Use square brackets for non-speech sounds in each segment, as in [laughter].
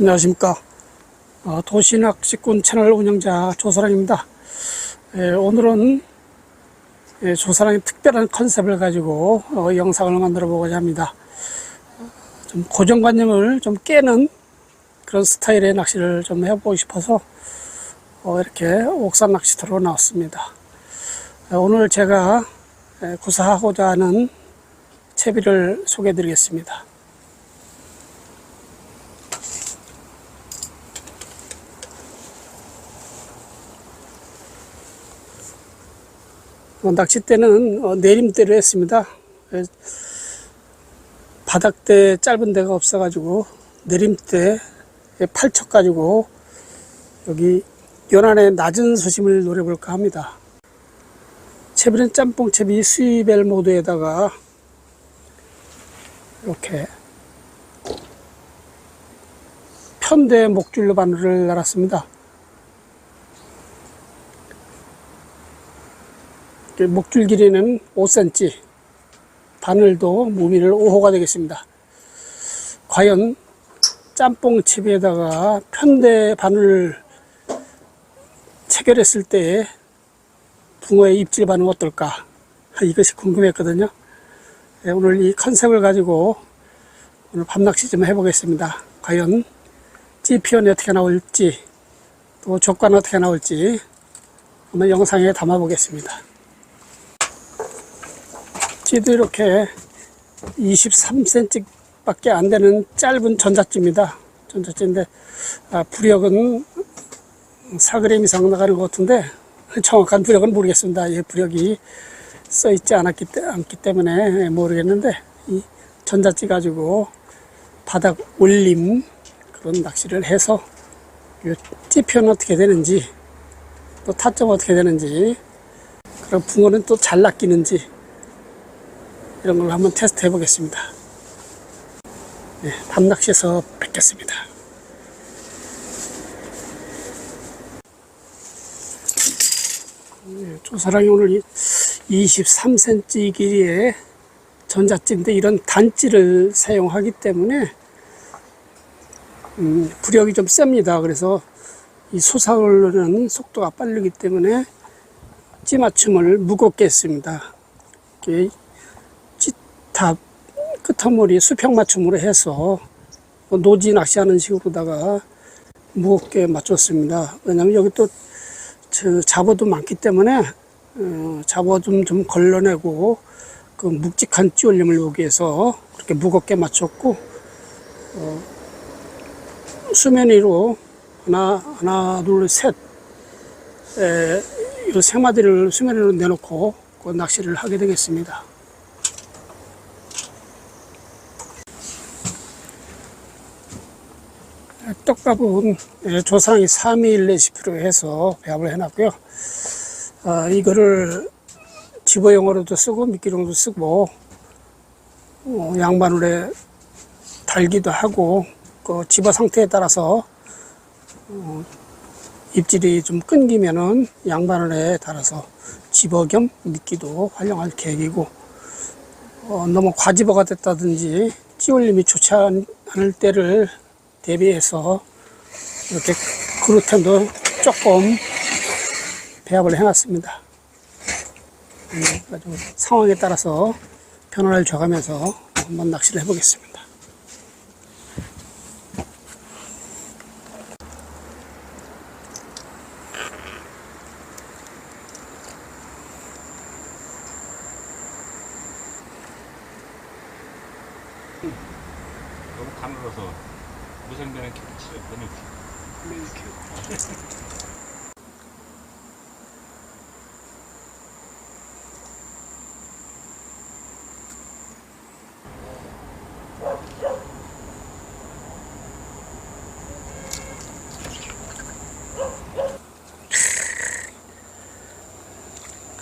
안녕하십니까. 어, 도시낚시꾼 채널 운영자 조사랑입니다. 예, 오늘은 예, 조사랑의 특별한 컨셉을 가지고 어, 영상을 만들어 보고자 합니다. 좀 고정관념을 좀 깨는 그런 스타일의 낚시를 좀 해보고 싶어서 어, 이렇게 옥산 낚시터로 나왔습니다. 어, 오늘 제가 예, 구사하고자 하는 채비를 소개해 드리겠습니다. 낚싯대는 어, 내림대로 했습니다. 예, 바닥대 짧은 데가 없어가지고 내림대에 팔척 가지고 여기 연안의 낮은 수심을 노려볼까 합니다. 채비는 짬뽕 채비 수입벨 모드에다가 이렇게 편대 목줄로 바늘을 달았습니다. 이렇게 목줄 길이는 5cm, 바늘도 무미를 5호가 되겠습니다. 과연 짬뽕 칩에다가 편대 바늘 체결했을 때 붕어의 입질 반응 어떨까? [laughs] 이것이 궁금했거든요. 네, 오늘 이 컨셉을 가지고 오늘 밤낚시 좀 해보겠습니다. 과연 찌피언이 어떻게 나올지 또 족관 어떻게 나올지 한번 영상에 담아 보겠습니다. 찌도 이렇게 23cm 밖에 안 되는 짧은 전자찌입니다. 전자찌인데, 아, 부력은 4g 이상 나가는 것 같은데, 정확한 부력은 모르겠습니다. 예, 부력이 써 있지 않았기, 때- 않기 때문에 모르겠는데, 이 전자찌 가지고 바닥 올림 그런 낚시를 해서, 이 찌표는 어떻게 되는지, 또 타점 어떻게 되는지, 그럼 붕어는 또 잘 낚이는지, 이런 걸 한번 테스트 해보겠습니다. 네, 밤낚시에서 뵙겠습니다. 네, 조사랑이 오늘 23cm 길이의 전자찌인데 이런 단찌를 사용하기 때문에 음, 부력이 좀 셉니다. 그래서 이 솟아오르는 속도가 빠르기 때문에 찌 맞춤을 무겁게 했습니다. 이렇게 다 끝머리 수평 맞춤으로 해서 뭐 노지 낚시하는 식으로다가 무겁게 맞췄습니다. 왜냐면 여기 또저 잡어도 많기 때문에 어, 잡어 좀, 좀 걸러내고 그 묵직한 찌올림을 보기 위해서 그렇게 무겁게 맞췄고 어, 수면 위로 하나 하나 둘셋 이세 마디를 수면 위로 내놓고 그 낚시를 하게 되겠습니다. 떡밥은 예, 조상이 3일 레시피로 해서 배합을 해놨고요. 아, 이거를 집어용으로도 쓰고 미끼용도 쓰고 어, 양바늘에 달기도 하고 그 집어 상태에 따라서 어, 입질이 좀 끊기면은 양바늘에 달아서 집어 겸 미끼도 활용할 계획이고 어, 너무 과집어가 됐다든지 찌올림이 좋지 않- 않을 때를 대비해서 이렇게 그루텐도 조금 배합을 해놨습니다. 음, 아주 상황에 따라서 변화를 줘가면서 한번 낚시를 해보겠습니다. 너무 가늘어서 무생되는 김치를 보내주세요.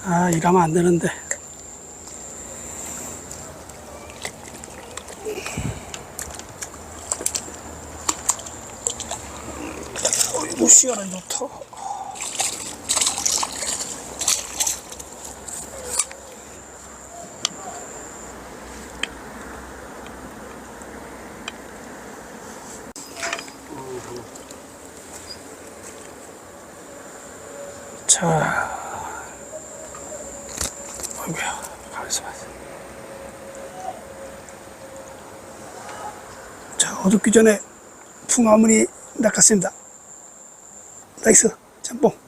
아, 이러면 안 되는데. 어이구, 시원하게 좋다. 자, 아이고야, 가만있어 봐. 자, 어둡기 전에 풍화물이 낚았습니다. 나이스, 짬뽕.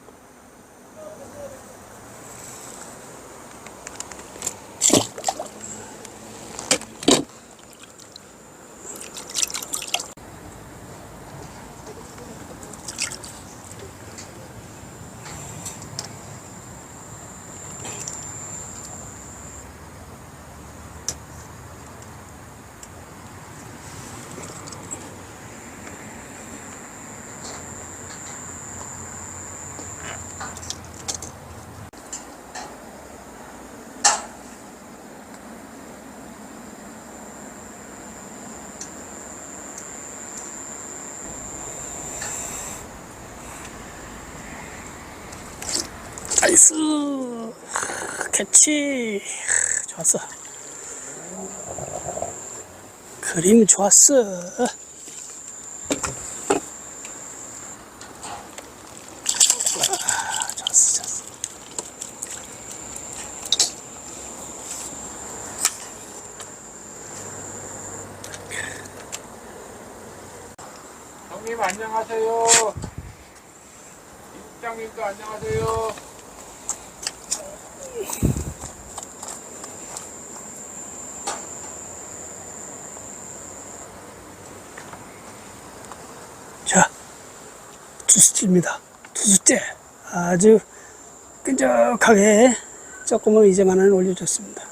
나이스. 캐치. 좋았어. 그림 좋았어. 형님 안녕하세요. 입장님도 안녕하세요. 자, 투수째입니다. 투수째. 아주 끈적하게 조금은 이제만은 올려줬습니다.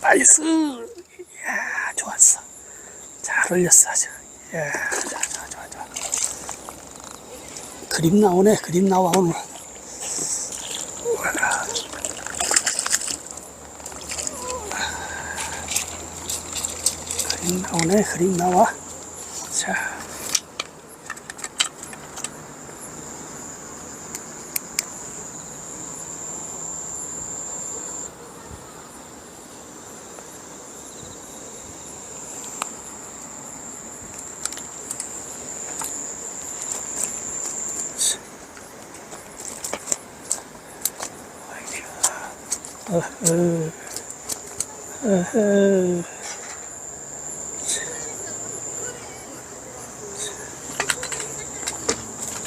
나이스! 이야, 좋았어. 잘 올렸어, 아주. 이야, 좋아, 좋아, 좋아, 좋아. 그림 나오네, 그림 나와, 오늘. 그림 나오네, 그림 나와.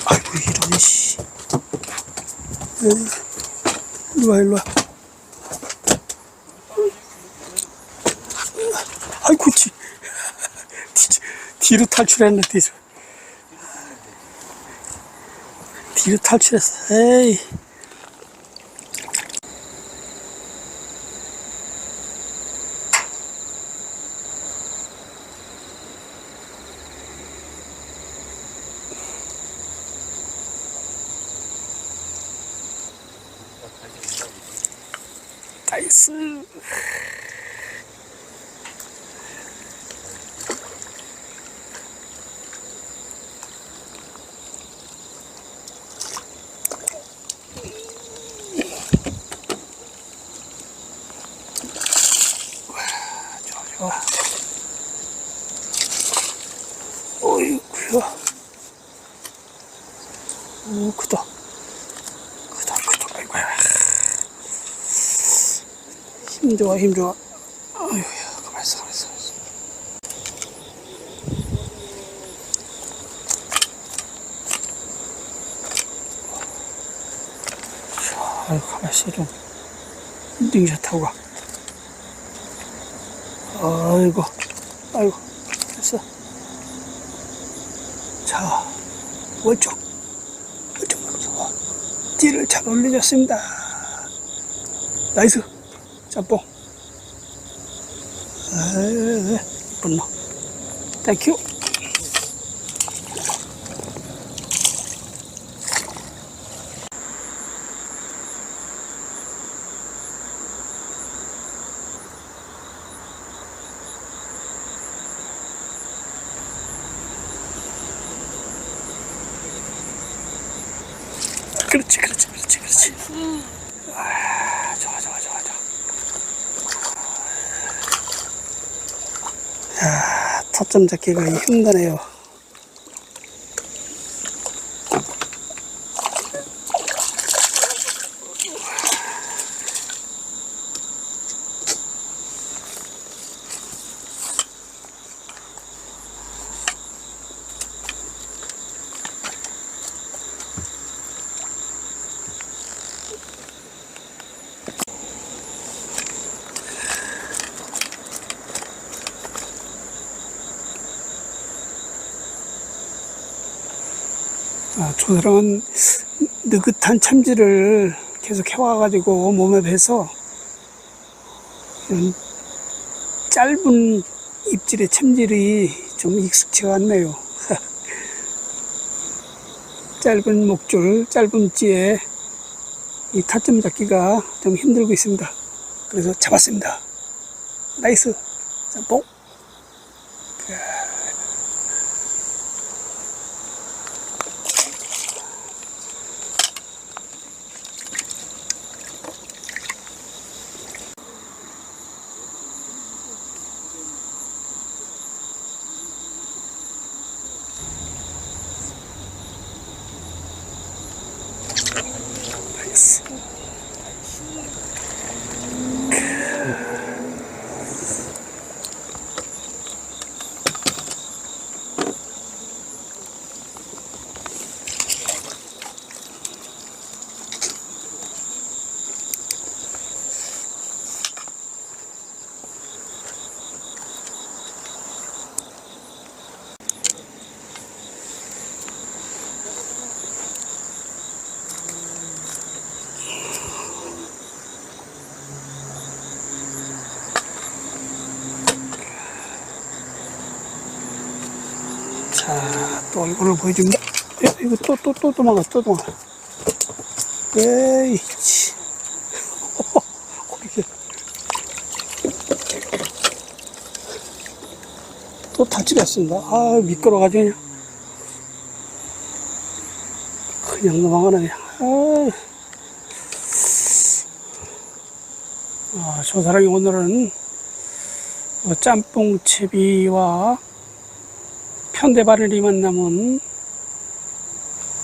아이고, 이러네, 씨. 일로와, 일로와. 아이고, 지. 뒤, 뒤로 탈출했네, 뒤로. 뒤로 탈출했어. 에이. 나이스. 좋아, 좋아. 어이 힘 좋아 힘 좋아 아휴 가만 있어 가만 있어 아유 가만 있어 좀. 딩샷 타고 가. 아이고 아이고 됐어. 자 왼쪽. 왼쪽 띠를 잘 올려줬습니다. 나이스. 짬뽕. 에이, 이쁜 놈. 땡큐. 그렇지, 그렇지, 그렇지, 그렇지. 아, 좋아, 좋아, 좋아, 좋아. 야, 타점 잡기가 힘드네요. 아, 저 사람은 느긋한 참지를 계속 해와가지고 몸에 배서 짧은 입질의 참질이 좀 익숙치가 않네요. [laughs] 짧은 목줄, 짧은 찌에 이 타점 잡기가 좀 힘들고 있습니다. 그래서 잡았습니다. 나이스. 짬뽕. thanks. 자, 또 얼굴을 보여줍니다. 야, 이거 또, 또, 또 도망가, 또 도망가. 에이, 치. [laughs] 또 다치렸습니다. 아, 미끄러가지고 그냥. 그냥 넘어가네. 아, 아, 저 사람이 오늘은 어, 짬뽕 채비와 편대바늘이 만나면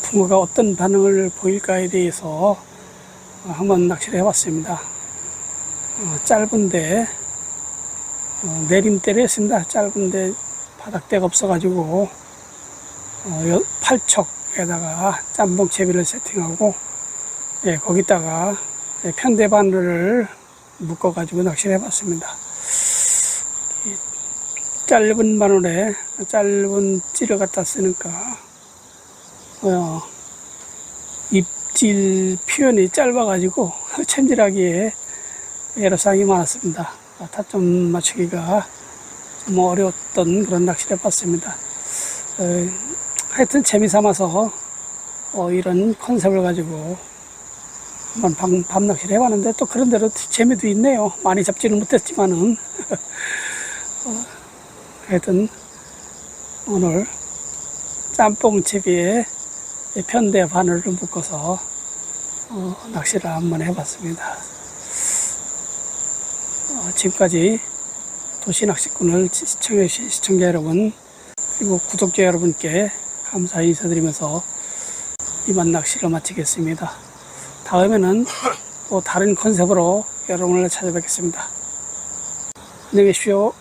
붕어가 어떤 반응을 보일까에 대해서 한번 낚시를 해봤습니다. 어, 짧은데 어, 내림대를 했습니다. 짧은데 바닥대가 없어가지고 어, 여- 팔척에다가 짬뽕 채비를 세팅하고 예, 거기다가 예, 편대 바늘을 묶어가지고 낚시를 해봤습니다. 짧은 바늘에 짧은 찌를 갖다 쓰니까 어, 입질 표현이 짧아가지고 [laughs] 챔질하기에 애로사항이 많았습니다. 아, 타점 맞추기가 좀 어려웠던 그런 낚시를 해봤습니다. 어, 하여튼 재미삼아서 어, 이런 컨셉을 가지고 한번 밤, 밤 낚시를 해봤는데 또 그런 대로 재미도 있네요. 많이 잡지는 못했지만은 [laughs] 하여튼 오늘 짬뽕 채비에 편대 바늘을 묶어서 어, 낚시를 한번 해봤습니다. 어, 지금까지 도시낚시꾼을 시청해 주신 시청자 여러분 그리고 구독자 여러분께 감사 인사드리면서 이만 낚시를 마치겠습니다. 다음에는 또 다른 컨셉으로 여러분을 찾아뵙겠습니다. 안녕히 계십시오.